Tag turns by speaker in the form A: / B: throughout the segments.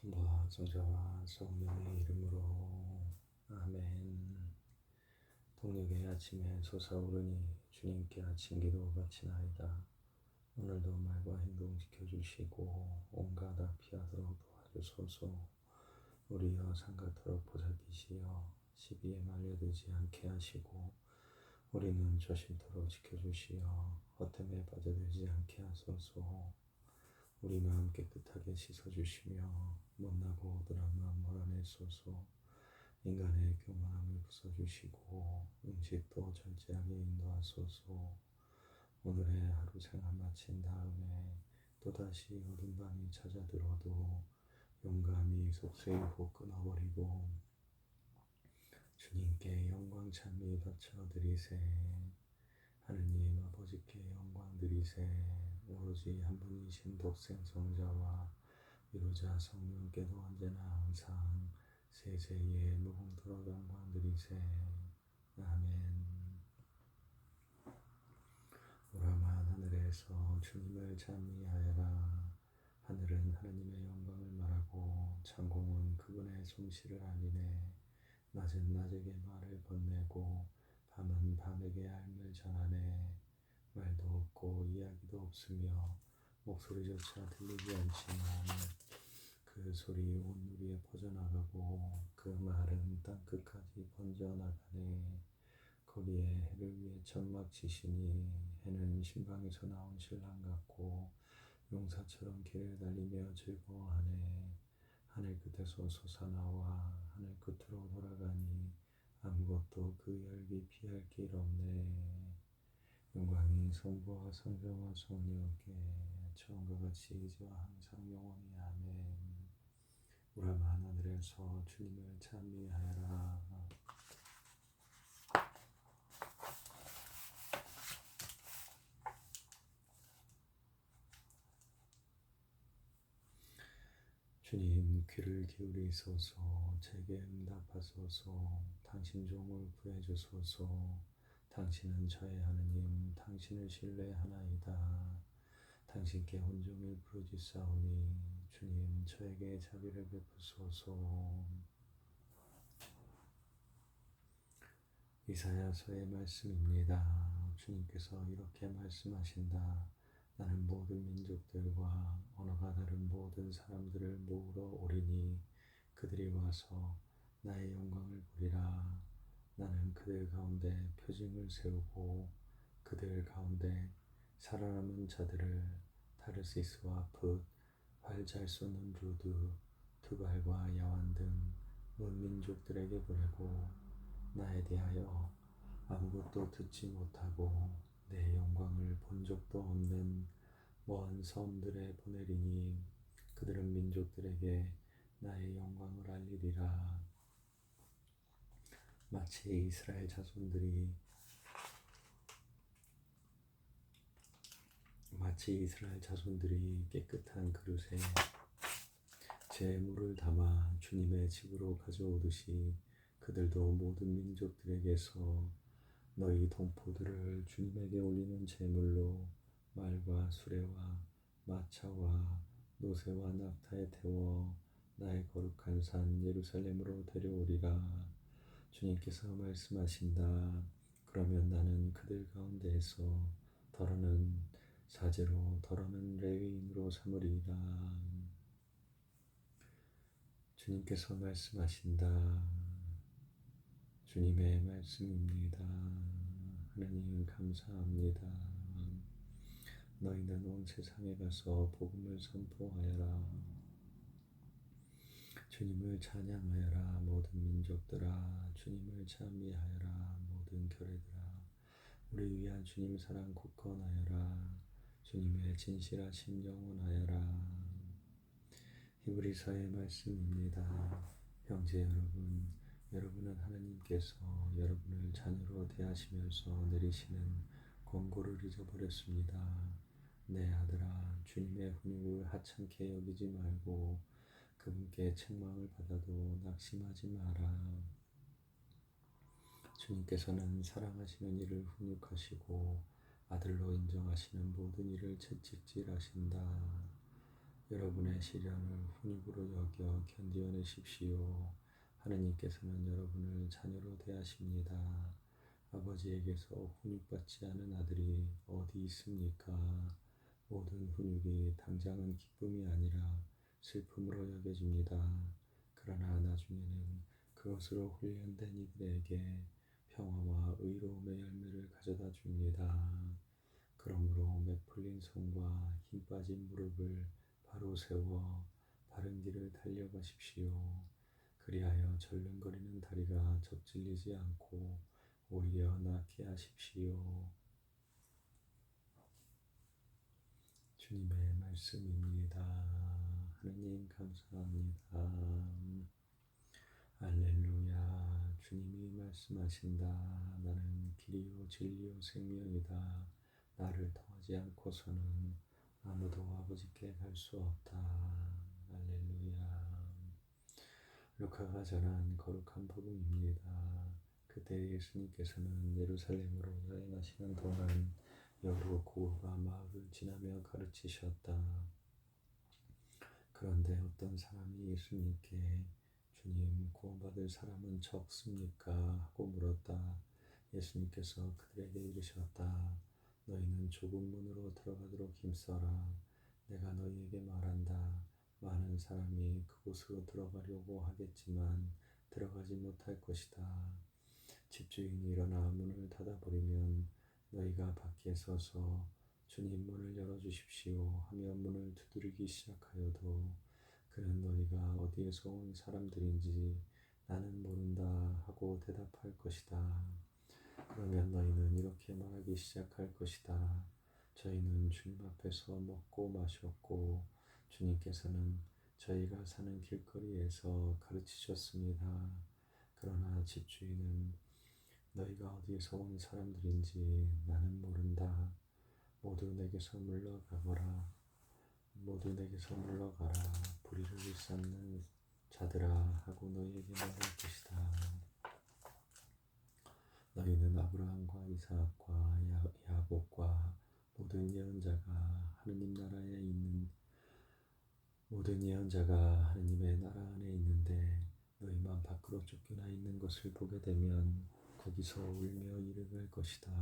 A: 성부와 성자와 성령의 이름으로 아멘. 동력의 아침에 솟아오르니 주님께 아침 기도 바치나이다. 오늘도 말과 행동 지켜주시고 온갖 악 피하도록 도와주소서. 우리여 상같도록 보살피시어 시비에 말려들지 않게 하시고 우리는 조심토록 지켜주시어 헛됨에 빠져들지 않게 하소서. 우리 마음 깨끗하게 씻어주시며 못나고 오드란 마음 몰아내소서 인간의 교만함을 부숴주시고 음식도 절제하게 인도하소서. 오늘의 하루 생활 마친 다음에 또다시 어둠 밤이 찾아들어도 용감히 속세이 후 끊어버리고 주님께 영광 찬미 바쳐드리세. 하느님 아버지께 영광 드리세. 오로지 한 분이신 독생 성자와 이루자 성령께도 언제나 항상 세세에 무궁토록 영광 드리세. 아멘. 오라만 하늘에서 주님을 찬미하여라. 하늘은 하나님의 영광을 말하고 창공은 그분의 솜씨를 알리네. 낮은 낮에게 말을 건네고 밤은 밤에게 알을 전하네. 말도 없고 이야기도 없으며 목소리조차 들리지 않지만 그 소리 온 누리에 퍼져나가고 그 말은 땅 끝까지 번져나가네. 거기에 해를 위해 천막 치시니 해는 신방에서 나온 신랑 같고 용사처럼 길을 달리며 즐거워하네. 하늘 끝에서 솟아나와 하늘 끝으로 돌아가니 아무것도 그 열기 피할 길 없네. 영광이 성부와 성자와 성령께 처음과 같이 이제와 항상 영원히 아멘. 우라만 하늘에서 주님을 찬미하여라. 주님 귀를 기울이소서 제게 응답하소서 당신 종을 구해주소서 당신은 저의 하느님, 당신을 신뢰하나이다. 당신께 온종일 부르짖사오니 주님 저에게 자비를 베푸소서. 이사야서의 말씀입니다. 주님께서 이렇게 말씀하신다. 나는 모든 민족들과 언어가 다른 모든 사람들을 모으러 오리니 그들이 와서 나의 영광을 보리라. 나는 그들 가운데 표징을 세우고 그들 가운데 살아남은 자들을 타르시스와 풋, 활잘 쏘는 루드, 두발과 야완 등 문민족들에게 보내고 나에 대하여 아무것도 듣지 못하고 내 영광을 본 적도 없는 먼 섬들에 보내리니 그들은 민족들에게 나의 영광을 알리리라. 마치 이스라엘 자손들이 마치 이스라엘 자손들이 깨끗한 그릇에 제 물을 담아 주님의 집으로 가져오듯이 그들도 모든 민족들에게서 너희 동포들을 주님에게 올리는 제물로 말과 수레와 마차와 노새와 낙타에 태워 나의 거룩한 산 예루살렘으로 데려오리라. 주님께서 말씀하신다. 그러면 나는 그들 가운데에서 더러는 사제로 더러는 레위인으로 삼으리라. 주님께서 말씀하신다. 주님의 말씀입니다. 하나님 감사합니다. 너희는 온 세상에 가서 복음을 선포하여라. 주님을 찬양하여라 모든 민족들아 주님을 찬미하여라 모든 교회들아 우리 위한 주님 사랑 굳건하여라 주님의 진실하신 영원하여라. 히브리서의 말씀입니다. 형제 여러분 여러분은 하나님께서 여러분을 자녀로 대하시면서 내리시는 권고를 잊어버렸습니다. 내 아들아 주님의 훈육을 하찮게 여기지 말고 그분께 책망을 받아도 낙심하지 마라. 주님께서는 사랑하시는 이를 훈육하시고 아들로 인정하시는 모든 일을 채찍질하신다. 여러분의 시련을 훈육으로 여겨 견디어내십시오. 하느님께서는 여러분을 자녀로 대하십니다. 아버지에게서 훈육받지 않은 아들이 어디 있습니까? 모든 훈육이 당장은 기쁨이 아니라 슬픔으로 여겨집니다. 그러나 나중에는 그것으로 훈련된 이들에게 평화와 의로움의 열매를 가져다 줍니다. 그러므로 매풀린 손과 힘 빠진 무릎을 바로 세워 바른 길을 달려가십시오. 그리하여 절름거리는 다리가 접질리지 않고 오히려 낫게 하십시오. 주님의 말씀입니다. 하느님 감사합니다. 알렐루야. 주님이 말씀하신다. 나는 길이요 진리요 생명이다. 나를 통하지 않고서는 아무도 아버지께 갈 수 없다. 할렐루야. 루카가 전한 거룩한 복음입니다. 그때 예수님께서는 예루살렘으로 여행하시는 동안 여러 고을과 마을을 지나며 가르치셨다. 그런데 어떤 사람이 예수님께 주님 구원받을 사람은 적습니까? 하고 물었다. 예수님께서 그들에게 이르셨다. 너희는 좁은 문으로 들어가도록 힘써라. 내가 너희에게 말한다. 많은 사람이 그곳으로 들어가려고 하겠지만 들어가지 못할 것이다. 집주인이 일어나 문을 닫아버리면 너희가 밖에 서서 주님 문을 열어주십시오 하며 문을 두드리기 시작하여도 그는 너희가 어디에서 온 사람들인지 나는 모른다 하고 대답할 것이다. 그러면 너희는 이렇게 말하기 시작할 것이다. 저희는 주님 앞에서 먹고 마셨고 주님께서는 저희가 사는 길거리에서 가르치셨습니다. 그러나 집주인은 너희가 어디에서 온 사람들인지 나는 모른다. 모두 내게서 물러가거라. 모두 내게서 물러가라. 불의를 일삼는 자들아 하고 너희에게 말할 것이다. 아브라함과 이삭과 야곱과 모든 예언자가 하느님 나라에 있는 모든 예언자가 하느님의 나라 안에 있는데 너희만 밖으로 쫓겨나 있는 것을 보게 되면 거기서 울며 이르갈 것이다.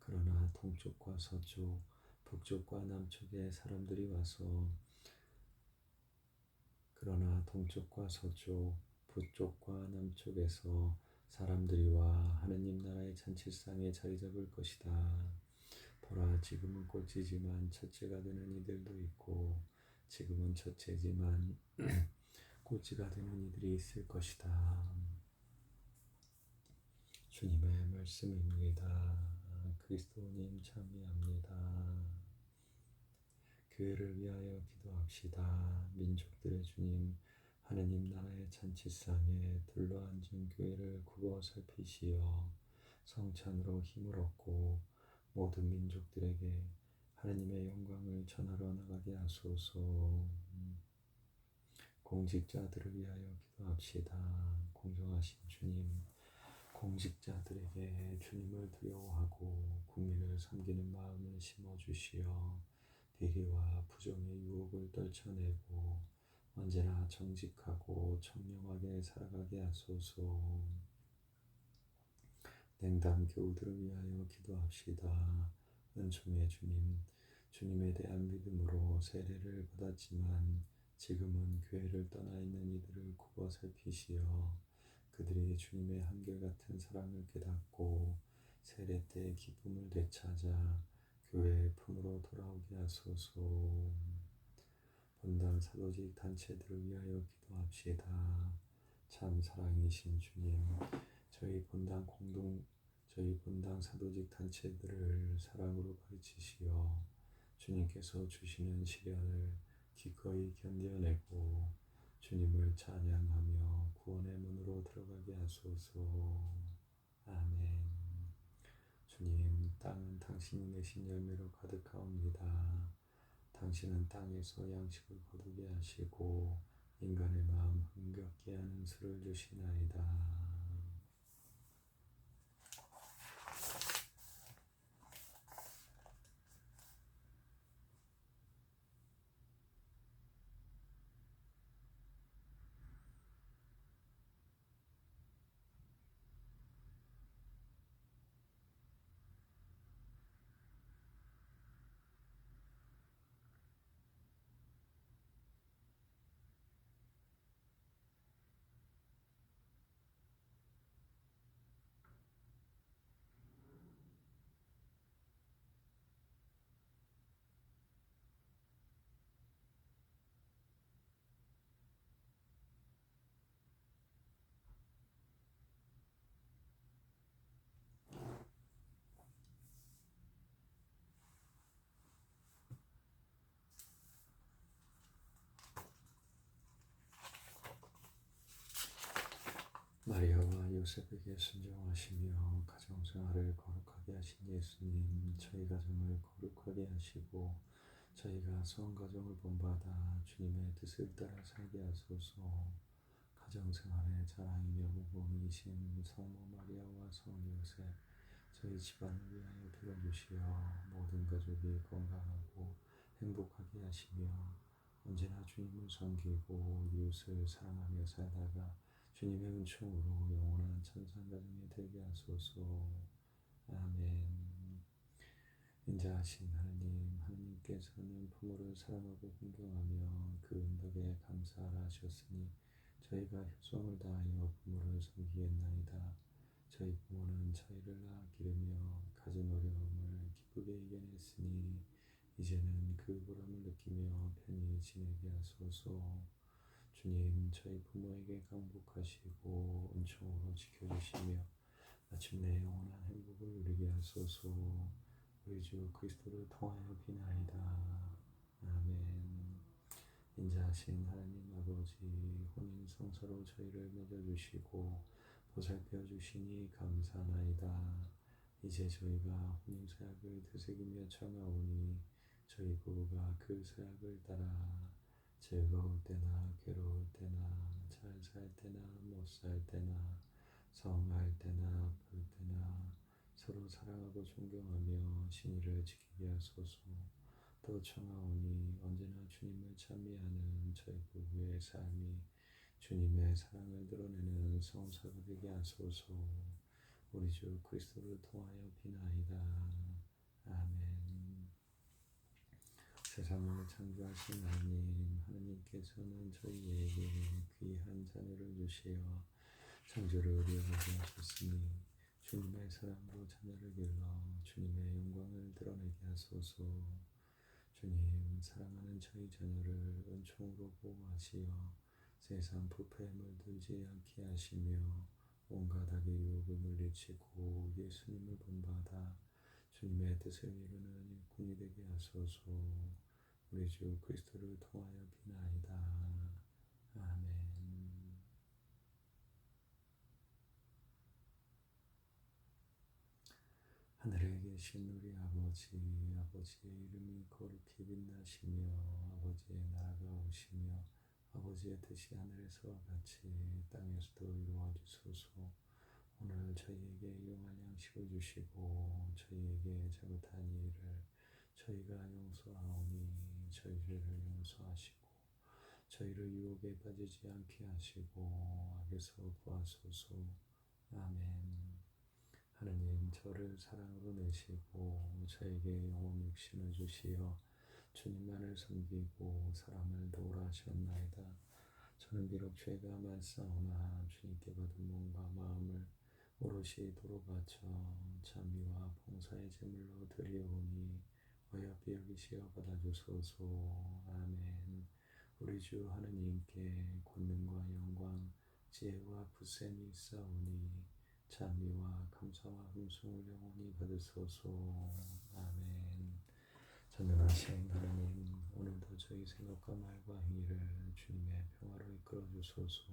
A: 그러나 동쪽과 서쪽, 북쪽과 남쪽의 사람들이 와서 그러나 동쪽과 서쪽, 북쪽과 남쪽에서 사람들이 와 하느님 나라의 잔치상에 자리 잡을 것이다. 보라 지금은 꼴찌지만 첫째가 되는 이들도 있고 지금은 첫째지만 꼴찌가 되는 이들이 있을 것이다. 주님의 말씀입니다. 그리스도님 참여합니다. 교회를 위하여 기도합시다. 민족들의 주님 하느님 나라의 잔치상에 둘러앉은 교회를 굽어 살피시어 성찬으로 힘을 얻고 모든 민족들에게 하느님의 영광을 전하러 나가게 하소서. 공직자들을 위하여 기도합시다. 공정하신 주님, 공직자들에게 주님을 두려워하고 국민을 섬기는 마음을 심어주시어 비리와 부정의 유혹을 떨쳐내고 언제나 정직하고 청명하게 살아가게 하소서. 냉담 교우들을 위하여 기도합시다. 은총의 주님, 주님에 대한 믿음으로 세례를 받았지만 지금은 교회를 떠나 있는 이들을 굽어 살피시어 그들이 주님의 한결같은 사랑을 깨닫고 세례 때 기쁨을 되찾아 교회의 품으로 돌아오게 하소서. 분당 사도직 단체들을 위하여 기도합시다. 참 사랑이신 주님, 저희 본당 공동 저희 본당 사도직 단체들을 사랑으로 가르치시어 주님께서 주시는 시련을 기꺼이 견뎌내고 주님을 찬양하며 구원의 문으로 들어가게 하소서. 아멘. 주님, 땅은 당신이 내신 열매로 가득하옵니다. 당신은 땅에서 양식을 거두게 하시고 인간의 마음 흥겹게 하는 수를 주시나이다. 마리아와 요셉에게 순종하시며 가정생활을 거룩하게 하신 예수님, 저희 가정을 거룩하게 하시고 저희가 성가정을 본받아 주님의 뜻을 따라 살게 하소서. 가정생활의 자랑이며 모범이신 성모 마리아와 성 요셉, 저희 집안을 위하여 빌어주시어 모든 가족이 건강하고 행복하게 하시며 언제나 주님을 섬기고 이웃을 사랑하며 살다가 주님의 은총으로 영원한 천상 가정이 되게 하소서. 아멘. 인자하신 하나님, 하나님께서는 부모를 사랑하고 존경하며 그 은덕에 감사하셨으니 저희가 효성을 다하여 부모를 섬기겠나이다. 저희 부모는 저희를 낳아 기르며 가진 어려움을 기쁘게 이겨냈으니 이제는 그 보람을 느끼며 편히 지내게 하소서. 주님, 저희 부모에게 강복하시고 은총으로 지켜주시며 마침내 영원한 행복을 누리게 하소서. 우리 주 그리스도를 통하여 비나이다. 아멘. 인자하신 하나님 아버지 혼인 성사로 저희를 맺어주시고 보살펴 주시니 감사나이다. 이제 저희가 혼인 사약을 되새기며 청하오니 저희 부부가 그 사약을 따라 즐거울 때나 괴로울 때나 잘 살 때나 못 살 때나 성할 때나 아플 때나 서로 사랑하고 존경하며 신의를 지키게 하소서. 또 청하오니 언제나 주님을 찬미하는 저희 부부의 삶이 주님의 사랑을 드러내는 성사가 되게 하소서. 우리 주 그리스도를 통하여 비나이다. 아멘. 세상을 창조하신 하나님, 하나님께서는 저희에게 귀한 자녀를 주시어 창조를 의뢰하게 하셨으니 주님의 사랑으로 자녀를 길러 주님의 영광을 드러내게 하소서. 주님, 사랑하는 저희 자녀를 은총으로 보호하시어 세상 부패에 물들지 않게 하시며 온갖 악의 유혹을 물리치고 예수님을 본받아 주님의 뜻을 이루는 일꾼이 되게 하소서. 우리 주 그리스도를 통하여 비나이다. 아멘. 하늘에 계신 우리 아버지, 아버지의 이름이 거룩히 빛나시며 아버지의 나라가 오시며 아버지의 뜻이 하늘에서와 같이 땅에서도 이루어 주소서. 오늘 저희에게 용할 양식을 주시고 저희에게 잘못한 일을 저희가 용서하오니 저희를 용서하시고 저희를 유혹에 빠지지 않게 하시고 악에서 구하소서. 아멘. 하느님 저를 사랑으로 내시고 저에게 영혼 육신을 주시어 주님만을 섬기고 사람을 도우라 하셨나이다. 저는 비록 죄가 많사오나 주님께 받은 몸과 마음을 오롯이 도로 바쳐 자미와 봉사의 제물로 드리오니 어여삐 여기시어 받아주소서. 아멘. 우리 주 하느님께 권능과 영광, 지혜와 부셈이 있사오니 찬미와 감사와 hum성을 영원히 받으소서. 아멘. 전능하신 하나님, 오늘도 저희 생각과 말과 행위를 주님의 평화로 이끌어 주소서.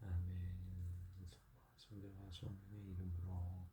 A: 아멘. 성자와 성령의 이름으로